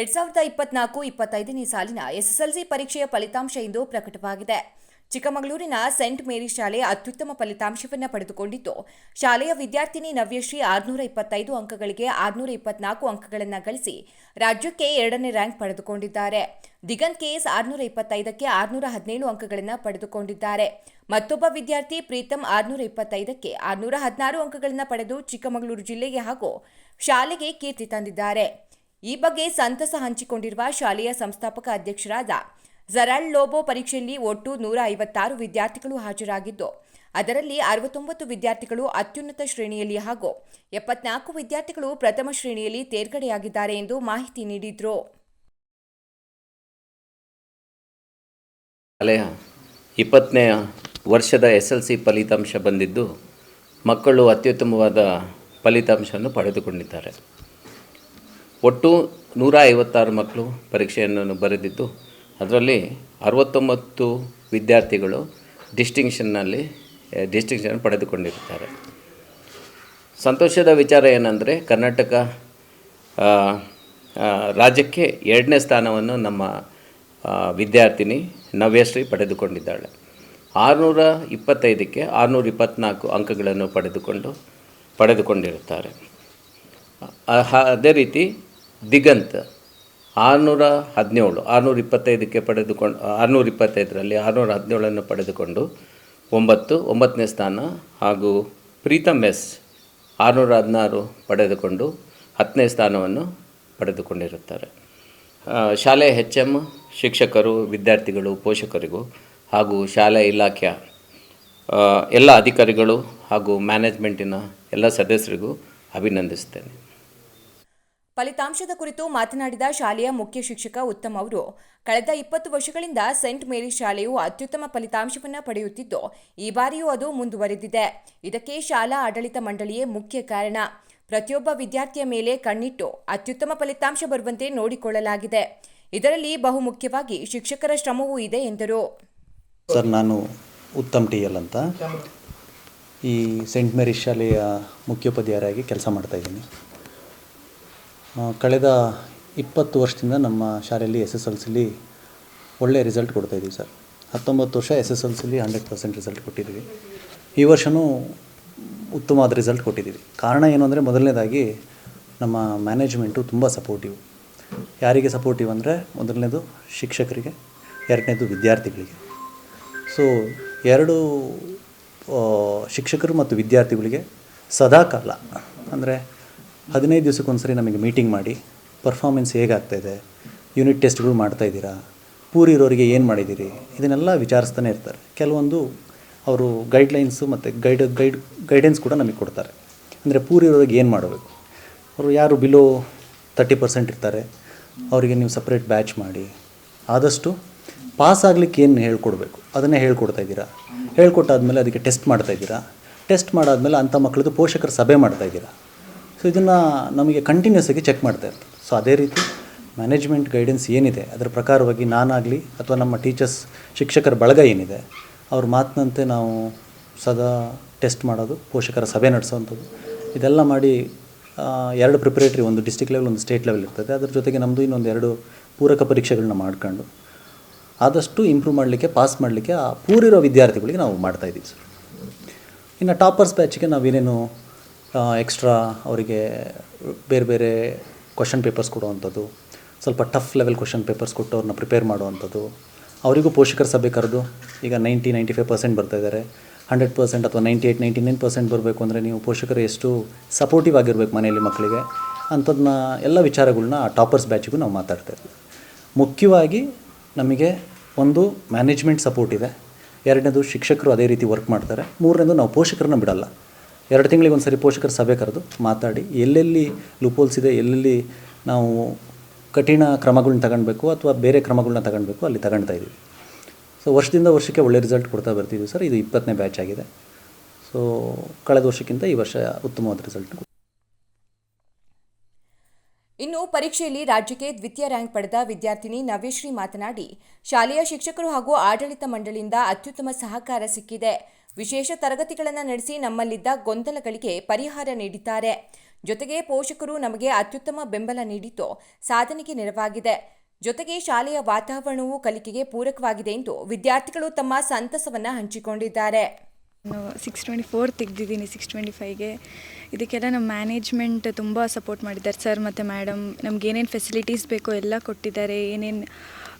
ಎರಡ್ ಸಾವಿರದ ಇಪ್ಪತ್ನಾಲ್ಕು ಇಪ್ಪತ್ತೈದನೇ ಸಾಲಿನ ಎಸ್ಎಸ್ಎಲ್ಸಿ ಪರೀಕ್ಷೆಯ ಫಲಿತಾಂಶ ಇಂದು ಪ್ರಕಟವಾಗಿದೆ. ಚಿಕ್ಕಮಗಳೂರಿನ ಸೆಂಟ್ ಮೇರಿ ಶಾಲೆ ಅತ್ಯುತ್ತಮ ಫಲಿತಾಂಶವನ್ನು ಪಡೆದುಕೊಂಡಿದ್ದು, ಶಾಲೆಯ ವಿದ್ಯಾರ್ಥಿನಿ ನವ್ಯಶ್ರೀ ಆರುನೂರ ಇಪ್ಪತ್ತೈದು ಅಂಕಗಳಿಗೆ ಆರುನೂರ ಇಪ್ಪತ್ನಾಲ್ಕು ಅಂಕಗಳನ್ನು ಗಳಿಸಿ ರಾಜ್ಯಕ್ಕೆ ಎರಡನೇ ರ್ಯಾಂಕ್ ಪಡೆದುಕೊಂಡಿದ್ದಾರೆ. ದಿಗಂತ್ ಕೆಎಸ್ ಆರುನೂರ ಇಪ್ಪತ್ತೈದಕ್ಕೆ ಆರುನೂರ ಹದಿನೇಳು ಅಂಕಗಳನ್ನು ಪಡೆದುಕೊಂಡಿದ್ದಾರೆ. ಮತ್ತೊಬ್ಬ ವಿದ್ಯಾರ್ಥಿ ಪ್ರೀತಮ್ ಆರುನೂರ ಇಪ್ಪತ್ತೈದಕ್ಕೆ ಆರುನೂರ ಹದಿನಾರು ಅಂಕಗಳನ್ನು ಪಡೆದು ಚಿಕ್ಕಮಗಳೂರು ಜಿಲ್ಲೆಗೆ ಹಾಗೂ ಶಾಲೆಗೆ ಕೀರ್ತಿ ತಂದಿದ್ದಾರೆ. ಈ ಬಗ್ಗೆ ಸಂತಸ ಹಂಚಿಕೊಂಡಿರುವ ಶಾಲೆಯ ಸಂಸ್ಥಾಪಕ ಅಧ್ಯಕ್ಷರಾದ ಜರಾಳ್ ಲೋಬೋ ಪರೀಕ್ಷೆಯಲ್ಲಿ ಒಟ್ಟು ನೂರ ಐವತ್ತಾರು ವಿದ್ಯಾರ್ಥಿಗಳು ಹಾಜರಾಗಿದ್ದು, ಅದರಲ್ಲಿ ಅರವತ್ತೊಂಬತ್ತು ವಿದ್ಯಾರ್ಥಿಗಳು ಅತ್ಯುನ್ನತ ಶ್ರೇಣಿಯಲ್ಲಿ ಹಾಗೂ ಎಪ್ಪತ್ನಾಲ್ಕು ವಿದ್ಯಾರ್ಥಿಗಳು ಪ್ರಥಮ ಶ್ರೇಣಿಯಲ್ಲಿ ತೇರ್ಗಡೆಯಾಗಿದ್ದಾರೆ ಎಂದು ಮಾಹಿತಿ ನೀಡಿದರು. ಇಪ್ಪತ್ತನೇ ವರ್ಷದ ಎಸ್ ಎಲ್ ಸಿ ಫಲಿತಾಂಶ ಬಂದಿದ್ದು, ಮಕ್ಕಳು ಅತ್ಯುತ್ತಮವಾದ ಫಲಿತಾಂಶವನ್ನು ಪಡೆದುಕೊಂಡಿದ್ದಾರೆ. ಒಟ್ಟು ನೂರ ಐವತ್ತಾರು ಮಕ್ಕಳು ಪರೀಕ್ಷೆಯನ್ನು ಬರೆದಿದ್ದು, ಅದರಲ್ಲಿ ಅರವತ್ತೊಂಬತ್ತು ವಿದ್ಯಾರ್ಥಿಗಳು ಡಿಸ್ಟಿಂಕ್ಷನ್ನಲ್ಲಿ ಡಿಸ್ಟಿಂಕ್ಷನ್ ಪಡೆದುಕೊಂಡಿರ್ತಾರೆ ಸಂತೋಷದ ವಿಚಾರ ಏನಂದರೆ, ಕರ್ನಾಟಕ ರಾಜ್ಯಕ್ಕೆ ಎರಡನೇ ಸ್ಥಾನವನ್ನು ನಮ್ಮ ವಿದ್ಯಾರ್ಥಿನಿ ನವ್ಯಶ್ರೀ ಪಡೆದುಕೊಂಡಿದ್ದಾಳೆ. ಆರುನೂರ ಇಪ್ಪತ್ತೈದಕ್ಕೆ ಆರುನೂರ ಇಪ್ಪತ್ತ್ನಾಲ್ಕು ಅಂಕಗಳನ್ನು ಪಡೆದುಕೊಂಡು, ಪಡೆದುಕೊಂಡಿರುತ್ತಾರೆ. ಅದೇ ರೀತಿ ದಿಗಂತ್, ಆರುನೂರ ಹದಿನೇಳು, ಆರುನೂರ ಇಪ್ಪತ್ತೈದಕ್ಕೆ ಪಡೆದುಕೊಂಡು, ಆರುನೂರ ಇಪ್ಪತ್ತೈದರಲ್ಲಿ ಆರುನೂರ ಹದಿನೇಳನ್ನು ಪಡೆದುಕೊಂಡು ಒಂಬತ್ತು, ಒಂಬತ್ತನೇ ಸ್ಥಾನ ಹಾಗೂ ಪ್ರೀತಮ್ ಎಸ್ ಆರುನೂರ ಹದಿನಾರು ಪಡೆದುಕೊಂಡು ಹತ್ತನೇ ಸ್ಥಾನವನ್ನು ಪಡೆದುಕೊಂಡಿರುತ್ತಾರೆ. ಶಾಲೆ ಹೆಚ್ ಎಂ ಶಿಕ್ಷಕರು, ವಿದ್ಯಾರ್ಥಿಗಳು, ಪೋಷಕರಿಗೂ ಹಾಗೂ ಶಾಲೆ ಇಲಾಖೆಯ ಎಲ್ಲ ಅಧಿಕಾರಿಗಳು ಹಾಗೂ ಮ್ಯಾನೇಜ್ಮೆಂಟಿನ ಎಲ್ಲ ಸದಸ್ಯರಿಗೂ ಅಭಿನಂದಿಸ್ತೇನೆ ಫಲಿತಾಂಶದ ಕುರಿತು ಮಾತನಾಡಿದ ಶಾಲೆಯ ಮುಖ್ಯ ಶಿಕ್ಷಕ ಉತ್ತಮ್ ಅವರು, ಕಳೆದ ಇಪ್ಪತ್ತು ವರ್ಷಗಳಿಂದ ಸೆಂಟ್ ಮೇರಿ ಶಾಲೆಯು ಅತ್ಯುತ್ತಮ ಫಲಿತಾಂಶವನ್ನು ಪಡೆಯುತ್ತಿದ್ದು, ಈ ಬಾರಿಯೂ ಅದು ಮುಂದುವರೆದಿದೆ. ಇದಕ್ಕೆ ಶಾಲಾ ಆಡಳಿತ ಮಂಡಳಿಯೇ ಮುಖ್ಯ ಕಾರಣ. ಪ್ರತಿಯೊಬ್ಬ ವಿದ್ಯಾರ್ಥಿಯ ಮೇಲೆ ಕಣ್ಣಿಟ್ಟು ಅತ್ಯುತ್ತಮ ಫಲಿತಾಂಶ ಬರುವಂತೆ ನೋಡಿಕೊಳ್ಳಲಾಗಿದೆ. ಇದರಲ್ಲಿ ಬಹುಮುಖ್ಯವಾಗಿ ಶಿಕ್ಷಕರ ಶ್ರಮವೂ ಇದೆ ಎಂದರು. ಸರ್, ನಾನು ಉತ್ತಮ್ ಟಿ ಎಲ್ ಅಂತ. ಈ ಸೆಂಟ್ ಮೇರಿಸ್ ಶಾಲೆಯ ಮುಖ್ಯೋಪಾಧ್ಯಾಯರಾಗಿ ಕೆಲಸ ಮಾಡ್ತಾಯಿದ್ದೀನಿ ಕಳೆದ ಇಪ್ಪತ್ತು ವರ್ಷದಿಂದ ನಮ್ಮ ಶಾಲೆಯಲ್ಲಿ ಎಸ್ ಎಸ್ ಎಲ್ ಸಿಲಿ ಒಳ್ಳೆಯ ರಿಸಲ್ಟ್ ಕೊಡ್ತಾಯಿದ್ದೀವಿ ಸರ್. ಹತ್ತೊಂಬತ್ತು ವರ್ಷ ಎಸ್ ಎಸ್ ಎಲ್ ಸಿಲಿ ಹಂಡ್ರೆಡ್ ಪರ್ಸೆಂಟ್ ರಿಸಲ್ಟ್ ಕೊಟ್ಟಿದ್ದೀವಿ. ಈ ವರ್ಷವೂ ಉತ್ತಮವಾದ ರಿಸಲ್ಟ್ ಕೊಟ್ಟಿದ್ದೀವಿ. ಕಾರಣ ಏನು ಅಂದರೆ ಮೊದಲನೇದಾಗಿ ನಮ್ಮ ಮ್ಯಾನೇಜ್ಮೆಂಟು ತುಂಬ ಸಪೋರ್ಟಿವ್. ಯಾರಿಗೆ ಸಪೋರ್ಟಿವ್ ಅಂದರೆ ಮೊದಲನೇದು ಶಿಕ್ಷಕರಿಗೆ, ಎರಡನೇದು ವಿದ್ಯಾರ್ಥಿಗಳಿಗೆ. ಸೊ, ಎರಡು ಶಿಕ್ಷಕರು ಮತ್ತು ವಿದ್ಯಾರ್ಥಿಗಳಿಗೆ ಸದಾಕಾಲ ಅಂದರೆ ಹದಿನೈದು ದಿವಸಕ್ಕೊಂದ್ಸರಿ ನಮಗೆ ಮೀಟಿಂಗ್ ಮಾಡಿ ಪರ್ಫಾರ್ಮೆನ್ಸ್ ಹೇಗಾಗ್ತಾಯಿದೆ ಯೂನಿಟ್ ಟೆಸ್ಟ್ಗಳು ಮಾಡ್ತಾಯಿದ್ದೀರಾ ಪೂರ್ ಇರೋರಿಗೆ ಏನು ಮಾಡಿದ್ದೀರಿ, ಇದನ್ನೆಲ್ಲ ವಿಚಾರಿಸ್ತಾನೆ ಇರ್ತಾರೆ. ಕೆಲವೊಂದು ಅವರು ಗೈಡ್ಲೈನ್ಸು ಮತ್ತು ಗೈಡ್ ಗೈಡ್ ಗೈಡೆನ್ಸ್ ಕೂಡ ನಮಗೆ ಕೊಡ್ತಾರೆ. ಅಂದರೆ ಪೂರ್ ಇರೋರಿಗೆ ಏನು ಮಾಡಬೇಕು? ಅವರು ಯಾರು ಬಿಲೋ ತರ್ಟಿ ಪರ್ಸೆಂಟ್ ಇರ್ತಾರೆ, ಅವರಿಗೆ ನೀವು ಸಪ್ರೇಟ್ ಬ್ಯಾಚ್ ಮಾಡಿ, ಆದಷ್ಟು ಪಾಸ್ ಆಗಲಿಕ್ಕೆ ಏನು ಹೇಳ್ಕೊಡ್ಬೇಕು? ಅದನ್ನೇ ಹೇಳ್ಕೊಡ್ತಾ ಇದ್ದೀರಾ? ಹೇಳ್ಕೊಟ್ಟಾದ್ಮೇಲೆ ಅದಕ್ಕೆ ಟೆಸ್ಟ್ ಮಾಡ್ತಾ ಇದ್ದೀರಾ? ಟೆಸ್ಟ್ ಮಾಡಾದ್ಮೇಲೆ ಅಂಥ ಮಕ್ಕಳದ್ದು ಪೋಷಕರ ಸಭೆ ಮಾಡ್ತಾ ಇದ್ದೀರಾ? ಸೊ ಇದನ್ನು ನಮಗೆ ಕಂಟಿನ್ಯೂಸ್ ಆಗಿ ಚೆಕ್ ಮಾಡ್ತಾ ಇರ್ತದೆ ಸೊ ಅದೇ ರೀತಿ ಮ್ಯಾನೇಜ್ಮೆಂಟ್ ಗೈಡೆನ್ಸ್ ಏನಿದೆ, ಅದರ ಪ್ರಕಾರವಾಗಿ ನಾನಾಗಲಿ ಅಥವಾ ನಮ್ಮ ಟೀಚರ್ಸ್ ಶಿಕ್ಷಕರ ಬಳಗ ಏನಿದೆ, ಅವ್ರ ಮಾತಿನಂತೆ ನಾವು ಸದಾ ಟೆಸ್ಟ್ ಮಾಡೋದು, ಪೋಷಕರ ಸಭೆ ನಡೆಸೋವಂಥದ್ದು. ಇದೆಲ್ಲ ಮಾಡಿ ಎರಡು ಪ್ರಿಪ್ರೇಟ್ರಿ ಒಂದು ಡಿಸ್ಟಿಕ್ ಲೆವೆಲ್ ಒಂದು ಸ್ಟೇಟ್ ಲೆವೆಲ್ ಇರ್ತದೆ. ಅದ್ರ ಜೊತೆಗೆ ನಮ್ಮದು ಇನ್ನೊಂದು ಎರಡು ಪೂರಕ ಪರೀಕ್ಷೆಗಳನ್ನ ಮಾಡ್ಕೊಂಡು, ಆದಷ್ಟು ಇಂಪ್ರೂವ್ ಮಾಡಲಿಕ್ಕೆ ಪಾಸ್ ಮಾಡಲಿಕ್ಕೆ ಆ, ಪೂರಿರೋ ವಿದ್ಯಾರ್ಥಿಗಳಿಗೆ ನಾವು ಮಾಡ್ತಾಯಿದ್ದೀವಿ ಸರ್ ಇನ್ನು ಟಾಪರ್ಸ್ ಬ್ಯಾಚಿಗೆ ನಾವೇನೇನು ಎಕ್ಸ್ಟ್ರಾ ಅವರಿಗೆ ಬೇರೆ ಬೇರೆ ಕ್ವಶನ್ ಪೇಪರ್ಸ್ ಕೊಡುವಂಥದ್ದು, ಸ್ವಲ್ಪ ಟಫ್ ಲೆವೆಲ್ ಕ್ವಶನ್ ಪೇಪರ್ಸ್ ಕೊಟ್ಟು ಅವ್ರನ್ನ ಪ್ರಿಪೇರ್ ಮಾಡುವಂಥದ್ದು. ಅವರಿಗೂ ಪೋಷಕರ ಸಭೆ ಕರೆದು ಈಗ ನೈಂಟಿ ನೈಂಟಿ ಫೈವ್ ಪರ್ಸೆಂಟ್ ಬರ್ತಾ ಇದ್ದಾರೆ. ಹಂಡ್ರೆಡ್ ಪರ್ಸೆಂಟ್ ಅಥವಾ ninety eight ninety nine percent ಬರಬೇಕು ಅಂದರೆ ನೀವು ಪೋಷಕರು ಎಷ್ಟು ಸಪೋರ್ಟಿವ್ ಆಗಿರಬೇಕು ಮನೆಯಲ್ಲಿ ಮಕ್ಕಳಿಗೆ ಅಂಥದ್ದನ್ನ ಎಲ್ಲ ವಿಚಾರಗಳನ್ನ ಆ ಟಾಪರ್ಸ್ ಬ್ಯಾಚಿಗೂ ನಾವು ಮಾತಾಡ್ತಾ ಮುಖ್ಯವಾಗಿ ನಮಗೆ ಒಂದು ಮ್ಯಾನೇಜ್ಮೆಂಟ್ ಸಪೋರ್ಟ್ ಇದೆ. ಎರಡನೇದು ಶಿಕ್ಷಕರು ಅದೇ ರೀತಿ ವರ್ಕ್ ಮಾಡ್ತಾರೆ. ಮೂರನೇದು ನಾವು ಪೋಷಕರನ್ನ ಬಿಡಲ್ಲ. ಎರಡು ತಿಂಗಳಿಗೆ ಒಂದು ಸರಿ ಪೋಷಕರ ಸಭೆ ಕರೆದು ಮಾತಾಡಿ ಎಲ್ಲೆಲ್ಲಿ ಲೂಪೋಲ್ಸ್ ಇದೆ, ಎಲ್ಲೆಲ್ಲಿ ನಾವು ಕಠಿಣ ಕ್ರಮಗಳನ್ನ ತಗೊಳ್ಬೇಕು ಅಥವಾ ಬೇರೆ ಕ್ರಮಗಳನ್ನ ತಗೊಳ್ಬೇಕು ಅಲ್ಲಿ ತಗೊಳ್ತಾ ಇದ್ದೀವಿ. ಸೊ ವರ್ಷದಿಂದ ವರ್ಷಕ್ಕೆ ಒಳ್ಳೆ ರಿಸಲ್ಟ್ ಕೊಡ್ತಾ ಬರ್ತಿದ್ದೀವಿ ಸರ್. ಇದು ಇಪ್ಪತ್ತನೇ ಬ್ಯಾಚ್ ಆಗಿದೆ. ಸೊ ಕಳೆದ ವರ್ಷಕ್ಕಿಂತ ಈ ವರ್ಷ ಉತ್ತಮವಾದ ರಿಸಲ್ಟ್ ಇನ್ನು ಪರೀಕ್ಷೆಯಲ್ಲಿ ರಾಜ್ಯಕ್ಕೆ ದ್ವಿತೀಯ ರ್ಯಾಂಕ್ ಪಡೆದ ವಿದ್ಯಾರ್ಥಿನಿ ನವ್ಯಶ್ರೀ ಮಾತನಾಡಿ, ಶಾಲೆಯ ಶಿಕ್ಷಕರು ಹಾಗೂ ಆಡಳಿತ ಮಂಡಳಿಯಿಂದ ಅತ್ಯುತ್ತಮ ಸಹಕಾರ ಸಿಕ್ಕಿದೆ. ವಿಶೇಷ ತರಗತಿಗಳನ್ನು ನಡೆಸಿ ನಮ್ಮಲ್ಲಿದ್ದ ಗೊಂದಲಗಳಿಗೆ ಪರಿಹಾರ ನೀಡಿದ್ದಾರೆ. ಜೊತೆಗೆ ಪೋಷಕರು ನಮಗೆ ಅತ್ಯುತ್ತಮ ಬೆಂಬಲ ನೀಡಿದ್ದು ಸಾಧನೆಗೆ ನೆರವಾಗಿದೆ. ಜೊತೆಗೆ ಶಾಲೆಯ ವಾತಾವರಣವು ಕಲಿಕೆಗೆ ಪೂರಕವಾಗಿದೆ ಎಂದು ವಿದ್ಯಾರ್ಥಿಗಳು ತಮ್ಮ ಸಂತಸವನ್ನು ಹಂಚಿಕೊಂಡಿದ್ದಾರೆ. ನಾನು ಸಿಕ್ಸ್ ಟ್ವೆಂಟಿ ಫೋರ್ ತೆಗೆದಿದ್ದೀನಿ ಸಿಕ್ಸ್ ಟ್ವೆಂಟಿ ಫೈವ್ಗೆ ಇದಕ್ಕೆಲ್ಲ ನಮ್ಮ ಮ್ಯಾನೇಜ್ಮೆಂಟ್ ತುಂಬ ಸಪೋರ್ಟ್ ಮಾಡಿದ್ದಾರೆ. ಸರ್ ಮತ್ತು ಮೇಡಮ್ ನಮ್ಗೆ ಏನೇನು ಫೆಸಿಲಿಟೀಸ್ ಬೇಕೋ ಎಲ್ಲ ಕೊಟ್ಟಿದ್ದಾರೆ. ಏನೇನು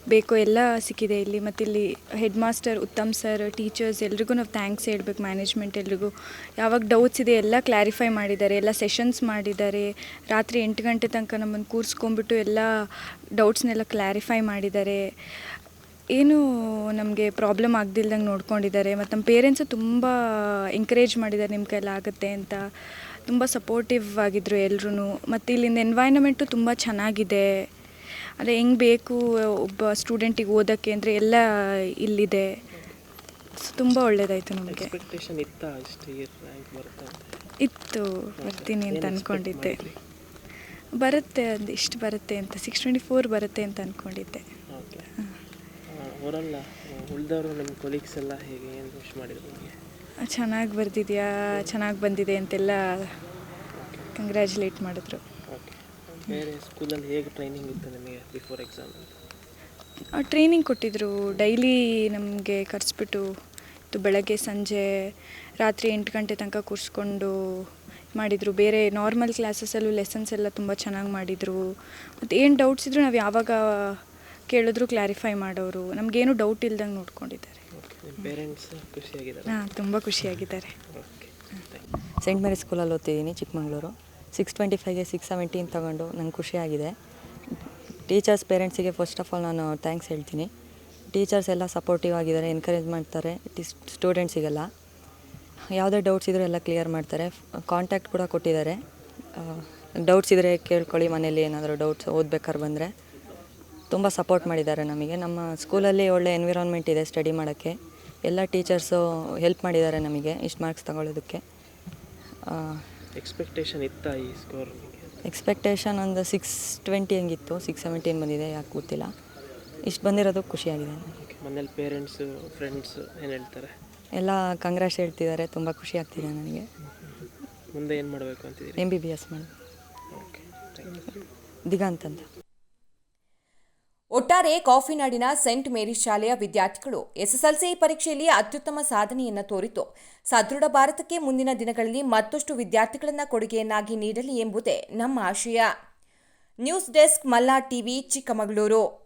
ಬೇಕೋ ಎಲ್ಲ ಸಿಕ್ಕಿದೆ ಇಲ್ಲಿ. ಮತ್ತು ಇಲ್ಲಿ head master Uttam sir, teachers, ಎಲ್ರಿಗೂ ನಾವು ಥ್ಯಾಂಕ್ಸ್ ಹೇಳ್ಬೇಕು ಮ್ಯಾನೇಜ್ಮೆಂಟ್ ಎಲ್ರಿಗೂ. ಯಾವಾಗ ಡೌಟ್ಸ್ ಇದೆ ಎಲ್ಲ ಕ್ಲಾರಿಫೈ ಮಾಡಿದ್ದಾರೆ, ಎಲ್ಲ ಸೆಷನ್ಸ್ ಮಾಡಿದ್ದಾರೆ. ರಾತ್ರಿ ಎಂಟು ಗಂಟೆ ತನಕ ನಮ್ಮನ್ನು ಕೂರಿಸ್ಕೊಂಬಿಟ್ಟು ಎಲ್ಲ ಡೌಟ್ಸ್ನೆಲ್ಲ ಕ್ಲಾರಿಫೈ ಮಾಡಿದ್ದಾರೆ. ಏನು ನಮಗೆ ಪ್ರಾಬ್ಲಮ್ ಆಗದಿಲ್ದಂಗೆ ನೋಡ್ಕೊಂಡಿದ್ದಾರೆ. ಮತ್ತು ನಮ್ಮ ಪೇರೆಂಟ್ಸು ತುಂಬ ಎಂಕರೇಜ್ ಮಾಡಿದ್ದಾರೆ ನಿಮ್ಮ ಕೈಲಿ ಆಗುತ್ತೆ ಅಂತ. ತುಂಬ ಸಪೋರ್ಟಿವ್ ಆಗಿದ್ದರು ಎಲ್ಲರೂ ಮತ್ತು ಇಲ್ಲಿಂದ ಎನ್ವೈರ್ನಮೆಂಟು ತುಂಬ ಚೆನ್ನಾಗಿದೆ. ಅದೇ ಹೆಂಗೆ ಬೇಕು ಒಬ್ಬ ಸ್ಟೂಡೆಂಟಿಗೆ ಓದೋಕ್ಕೆ ಅಂದರೆ ಎಲ್ಲ ಇಲ್ಲಿದೆ. ಸೊ ತುಂಬ ಒಳ್ಳೆಯದಾಯಿತು ನಮಗೆ. ಇತ್ತಾ ಬರ್ತೀನಿ ಅಂತ ಅಂದ್ಕೊಂಡಿದ್ದೆ ಬರುತ್ತೆ ಅದು ಇಷ್ಟು ಬರುತ್ತೆ ಅಂತ ಸಿಕ್ಸ್ ಟ್ವೆಂಟಿ ಫೋರ್ ಬರುತ್ತೆ ಅಂತ ಅಂದ್ಕೊಂಡಿದ್ದೆ ಚೆನ್ನಾಗಿ ಬರ್ದಿದ್ಯಾ ಚೆನ್ನಾಗಿ ಬಂದಿದೆ ಅಂತೆಲ್ಲ ಕಂಗ್ರ್ಯಾಚುಲೇಟ್ ಮಾಡಿದ್ರು. ಬೇರೆ ಸ್ಕೂಲಲ್ಲಿ ಹೇಗೆ ಟ್ರೈನಿಂಗ್ ಇತ್ತು ನಿಮಗೆ ಬಿಫೋರ್ ಎಕ್ಸಾಮ್ ಟ್ರೈನಿಂಗ್ ಕೊಟ್ಟಿದ್ದರು ಡೈಲಿ ನಮಗೆ ಕರೆಸ್ಬಿಟ್ಟು ಇತ್ತು ಬೆಳಗ್ಗೆ ಸಂಜೆ ರಾತ್ರಿ ಎಂಟು ಗಂಟೆ ತನಕ ಕೂರಿಸ್ಕೊಂಡು ಮಾಡಿದರು. ಬೇರೆ ನಾರ್ಮಲ್ ಕ್ಲಾಸಸ್ಸಲ್ಲೂ ಲೆಸನ್ಸ್ ಎಲ್ಲ ತುಂಬ ಚೆನ್ನಾಗಿ ಮಾಡಿದರು. ಮತ್ತು ಏನು ಡೌಟ್ಸ್ ಇದ್ದರೂ ನಾವು ಯಾವಾಗ ಕೇಳಿದ್ರು ಕ್ಲಾರಿಫೈ ಮಾಡೋರು. ನಮಗೇನು ಡೌಟ್ ಇಲ್ದಂಗೆ ನೋಡ್ಕೊಂಡಿದ್ದಾರೆ. ಹಾಂ ತುಂಬ ಖುಷಿಯಾಗಿದ್ದಾರೆ. ಓಕೆ ಸೆಂಟ್ ಮೇರಿ ಸ್ಕೂಲಲ್ಲಿ ಓದ್ತಿದ್ದೀನಿ ಚಿಕ್ಕಮಗಳೂರು. ಸಿಕ್ಸ್ ಟ್ವೆಂಟಿ ಫೈವ್ಗೆ ಸಿಕ್ಸ್ ಸೆವೆಂಟೀನ್ ತೊಗೊಂಡು ನಂಗೆ ಖುಷಿಯಾಗಿದೆ. ಟೀಚರ್ಸ್ ಪೇರೆಂಟ್ಸಿಗೆ ಫಸ್ಟ್ ಆಫ್ ಆಲ್ ನಾನು ಥ್ಯಾಂಕ್ಸ್ ಹೇಳ್ತೀನಿ. ಟೀಚರ್ಸ್ ಎಲ್ಲ ಸಪೋರ್ಟಿವ್ ಆಗಿದ್ದಾರೆ ಎನ್ಕರೇಜ್ ಮಾಡ್ತಾರೆ ಟಿ ಸ್ಟೂಡೆಂಟ್ಸಿಗೆಲ್ಲ ಯಾವುದೇ ಡೌಟ್ಸ್ ಇದ್ದರೂ ಎಲ್ಲ ಕ್ಲಿಯರ್ ಮಾಡ್ತಾರೆ. ಕಾಂಟ್ಯಾಕ್ಟ್ ಕೂಡ ಕೊಟ್ಟಿದ್ದಾರೆ. ಡೌಟ್ಸ್ ಇದ್ದರೆ ಕೇಳ್ಕೊಳ್ಳಿ ಮನೇಲಿ ಏನಾದರೂ ಡೌಟ್ಸ್ ಓದ್ಬೇಕಾದ್ರೆ ಬಂದರೆ. ತುಂಬ ಸಪೋರ್ಟ್ ಮಾಡಿದ್ದಾರೆ ನಮಗೆ. ನಮ್ಮ ಸ್ಕೂಲಲ್ಲಿ ಒಳ್ಳೆ ಎನ್ವಿರಾನ್ಮೆಂಟ್ ಇದೆ ಸ್ಟಡಿ ಮಾಡೋಕ್ಕೆ. ಎಲ್ಲ ಟೀಚರ್ಸು ಹೆಲ್ಪ್ ಮಾಡಿದ್ದಾರೆ ನಮಗೆ, ಇಷ್ಟು ಮಾರ್ಕ್ಸ್ ತಗೊಳ್ಳೋದಕ್ಕೆ. ಎಕ್ಸ್ಪೆಕ್ಟೇಷನ್ ಇತ್ತ ಈ ಸ್ಕೋರ್ ಎಕ್ಸ್ಪೆಕ್ಟೇಷನ್ ಒಂದು ಸಿಕ್ಸ್ ಟ್ವೆಂಟಿ ಹಂಗಿತ್ತು. ಸಿಕ್ಸ್ ಸೆವೆಂಟೀನ್ ಬಂದಿದೆ ಯಾಕೆ ಗೊತ್ತಿಲ್ಲ. ಇಷ್ಟು ಬಂದಿರೋದು ಖುಷಿಯಾಗಿದೆ ಮನೇಲಿ ಪೇರೆಂಟ್ಸು ಫ್ರೆಂಡ್ಸ್ ಏನು ಹೇಳ್ತಾರೆ? ಎಲ್ಲ ಕಂಗ್ರಾಸ್ ಹೇಳ್ತಿದ್ದಾರೆ. ತುಂಬ ಖುಷಿ ಆಗ್ತಿದೆ ನನಗೆ. ಮುಂದೆ ಏನು ಮಾಡಬೇಕು ಅಂತಿದ್ದೀನಿ ಎಂ ಬಿ ಬಿ ಎಸ್ ಮಾಡಿ. ಓಕೆ ಒಟ್ಟಾರೆ ಕಾಫಿನಾಡಿನ ಸೆಂಟ್ ಮೇರಿ ಶಾಲೆಯ ವಿದ್ಯಾರ್ಥಿಗಳು ಎಸ್ಎಸ್ಎಲ್ಸಿ ಪರೀಕ್ಷೆಯಲ್ಲಿ ಅತ್ಯುತ್ತಮ ಸಾಧನೆಯನ್ನು ತೋರಿತು. ಸದೃಢ ಭಾರತಕ್ಕೆ ಮುಂದಿನ ದಿನಗಳಲ್ಲಿ ಮತ್ತಷ್ಟು ವಿದ್ಯಾರ್ಥಿಗಳನ್ನು ಕೊಡುಗೆಯನ್ನಾಗಿ ನೀಡಲಿ ಎಂಬುದೇ ನಮ್ಮ ಆಶಯ. News desk Malla TV, Chikkamagaluru.